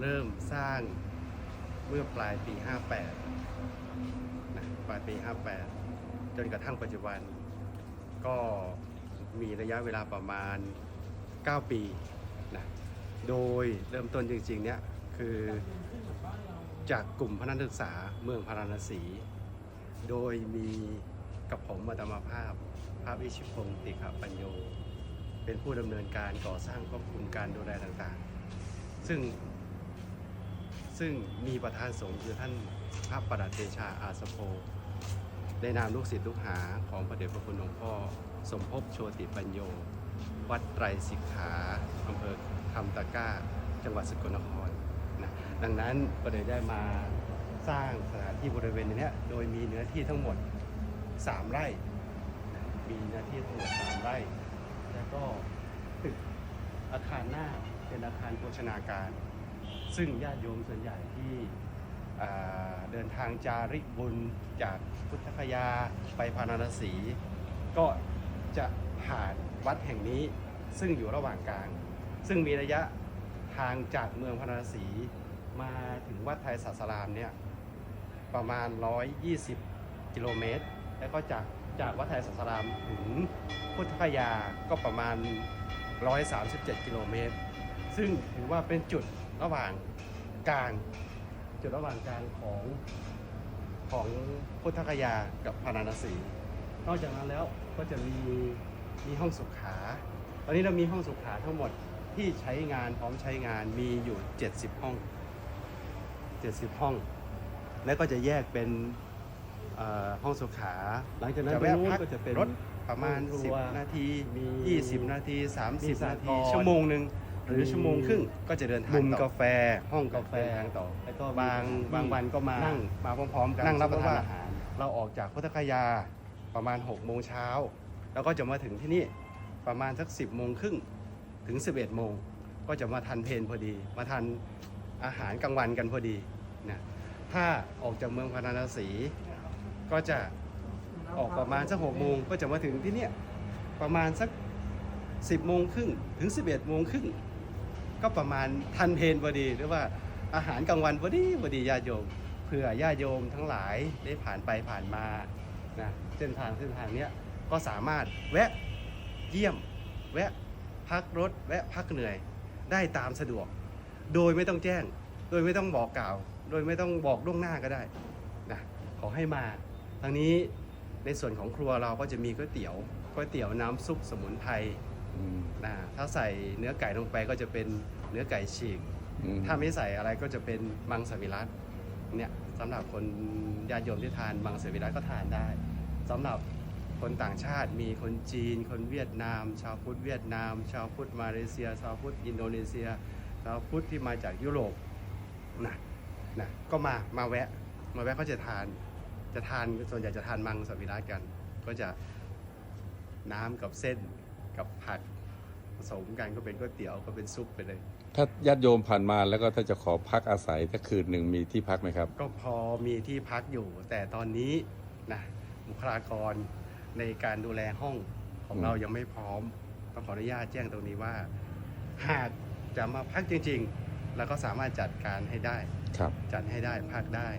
เริ่มสร้างเมื่อปลายปี 58นะปลายปี 58 จนกระทั่งปัจจุบัน ก็มีระยะเวลาประมาณ 9 ปีนะโดยเริ่มต้นจริงๆ เนี่ยคือจากกลุ่มพนักศึกษาเมืองพาราณสี โดยมีกับผมมาตมาภาพ ภาพอิชิพงติขปัญโย เป็นผู้ดำเนินการก่อสร้างควบคุมการดูแลต่างๆ ซึ่ง ซึ่งมีประธานสงฆ์คือท่านพระประดัตเตชาอาสโพในนามลูกศิษย์ลูกหาของพระเดชพระคุณหลวงพ่อ สมภพโชติปัญโย วัดไตรสิกขาอำเภอคำตะก้า จังหวัดสกลนครนะดังนั้นก็เลยได้มาสร้างสถานที่บริเวณนี้โดยมีเนื้อที่ทั้งหมด 3 ไร่ มีเนื้อที่ทั้งหมด 3 ไร่ แล้วก็ตึกอาคารหน้าเป็นอาคารโภชนาการ ซึ่งญาติโยมส่วนใหญ่ที่เดินทางจาริกบุญจากพุทธคยาไปพาราณสี ก็จะผ่านวัดแห่งนี้ซึ่งอยู่ระหว่างกลาง ซึ่งมีระยะทางจากเมืองพาราณสีมาถึงวัดไทยศาสรามเนี่ยประมาณ 120 กิโลเมตร แล้วก็จากจากวัดไทยศาสรามถึงพุทธคยาก็ประมาณ 137 กิโลเมตร ซึ่งถือว่าเป็นจุด ระหว่างกลาง จุดระหว่างกลางของของพุทธคยากับพาราณสี นอกจากนั้นแล้วก็จะมีมีห้องสุขา ตอนนี้เรามีห้องสุขาทั้งหมดที่ใช้งานพร้อมใช้งานมีอยู่ 70 ห้อง 70 ห้อง แล้วก็จะแยกเป็นเอ่อห้องสุขา หลังจากนั้นจะตรงแวะนู้นพักก็จะเป็นรถประมาณห้องครัว10 นาทีมี20 นาทีมี30สหนากรทีณ์ชั่วโมงหนึ่ง หรือมีชั่วโมงครึ่งก็จะเดินทางมุมต่อกาแฟห้องกาแฟทางต่อแล้วก็บางบางวันก็มานั่นั่งมาพร้อมๆกันนั่งรับประทานสมมุอาหารเราออกจากพุทธคยาประมาณ6โมงเช้าแล้วก็จะมาถึงที่นี่ประมาณสัก 10โมงครึ่งถึง 11โมงก็จะมาทันเพลนพอดี มาทันอาหารกลางวันกันพอดีนะถ้าออกจากเมืองพาราณสีก็จะออกประมาณสัก6โมงก็จะมาถึงที่เนี่ยประมาณสัก 10โมงครึ่งถึง 11โมงครึ่ง ก็ประมาณทันเพลนพอดีหรือว่าอาหารกลางวันพอดีพอดีญาติโยมเผื่อญาติโยมทั้งหลายได้ผ่านไปผ่านมานะเส้นทางเส้นทางเนี้ยก็สามารถแวะเยี่ยม แวะพักรถ แวะพักเหนื่อยได้ตามสะดวก โดยไม่ต้องแจ้ง โดยไม่ต้องบอกกล่าว โดยไม่ต้องบอกล่วงหน้าก็ได้นะขอให้มาทางนี้ในส่วนของครัวเราก็จะมีก๋วยเตี๋ยวก๋วยเตี๋ยวน้ำซุปสมุนไพร อืมนะถ้าใส่เนื้อไก่ลงไปก็จะเป็นเนื้อไก่ฉีก อืมถ้าไม่ใส่อะไรก็จะเป็นมังสวิรัตเนี่ยสำหรับคนญาติโยมที่ทานมังสวิรัตก็ทานได้สำหรับคนต่างชาติมีคนจีน คนเวียดนาม ชาวพุทธเวียดนาม ชาวพุทธมาเลเซีย ชาวพุทธอินโดนีเซีย ชาวพุทธที่มาจากยุโรปนะนะก็มามาแวะ มาแวะก็จะทานจะทานส่วนใหญ่จะทานมังสวิรัตกัน ก็จะน้ำกับเส้น กับผักผสมกันก็เป็นก๋วยเตี๋ยวก็เป็นซุปไปเลย ถ้าญาติโยมผ่านมาแล้วก็ถ้าจะขอพักอาศัยถ้าคืนหนึ่งมีที่พักไหมครับ ก็พอมีที่พักอยู่ แต่ตอนนี้นะบุคลากรในการดูแลห้องของอืมเรายังไม่พร้อมต้องขออนุญาตแจ้งตรงนี้ว่า หากจะมาพักจริง ๆ แล้วก็สามารถจัดการให้ได้ ครับ จัดให้ได้พักได้